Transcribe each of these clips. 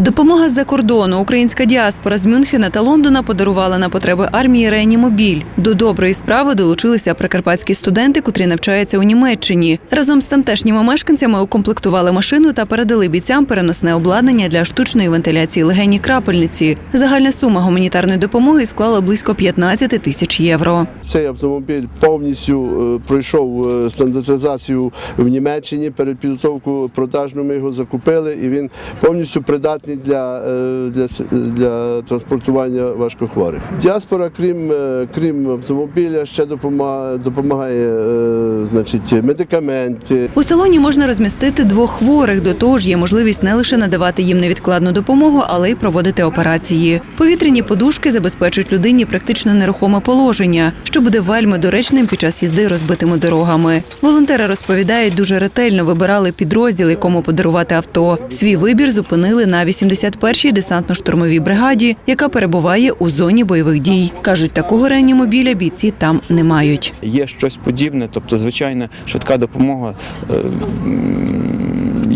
Допомога з-за кордону. Українська діаспора з Мюнхена та Лондона подарувала на потреби армії реанімобіль. До доброї справи долучилися прикарпатські студенти, котрі навчаються у Німеччині. Разом з тамтешніми мешканцями укомплектували машину та передали бійцям переносне обладнання для штучної вентиляції легені крапельниці. Загальна сума гуманітарної допомоги склала близько 15 тисяч євро. Цей автомобіль повністю е, пройшов е, стандартизацію в Німеччині. Перед підготовкою продажну ми його закупили, і він повністю придатний для, е, для, для транспортування важкохворих. Діаспора, крім, е, крім автомобіля, ще допомагає, допомагає е, значить, медикаменти, У салоні можна розмістити двох хворих. До того ж, є можливість не лише надавати їм невідкладну допомогу, але й проводити операції. Повітряні подушки забезпечують людині практично нерухоме положення, що буде вельми доречним під час їзди розбитими дорогами. Волонтери розповідають, дуже ретельно вибирали підрозділ, якому подарувати авто. Свій вибір зупинили на 81-й десантно-штурмовій бригаді, яка перебуває у зоні бойових дій. кажуть, такого реанімобіля бійці там не мають. є щось подібне, тобто звичайна швидка допомога, е,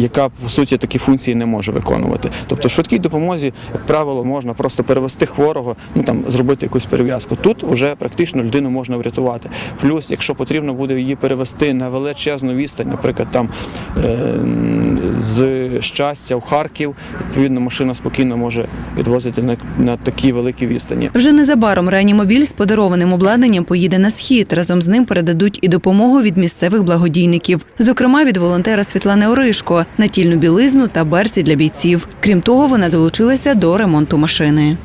яка по суті такі функції не може виконувати. Тобто, швидкій допомозі, як правило, можна просто перевести хворого, ну там зробити якусь перев'язку. Тут вже практично людину можна врятувати. Плюс, якщо потрібно буде її перевести на величезну відстань, наприклад, там е, з щастя в Харків, відповідно, машина спокійно може відвозити на, на такі великі відстані. Вже незабаром реанімобіль з подарованим обладнанням поїде на схід. Разом з ним передадуть і допомогу від місцевих благодійників, зокрема від волонтера Світлани Оришко, натільну білизну та берці для бійців. Крім того, вона долучилася до ремонту машини.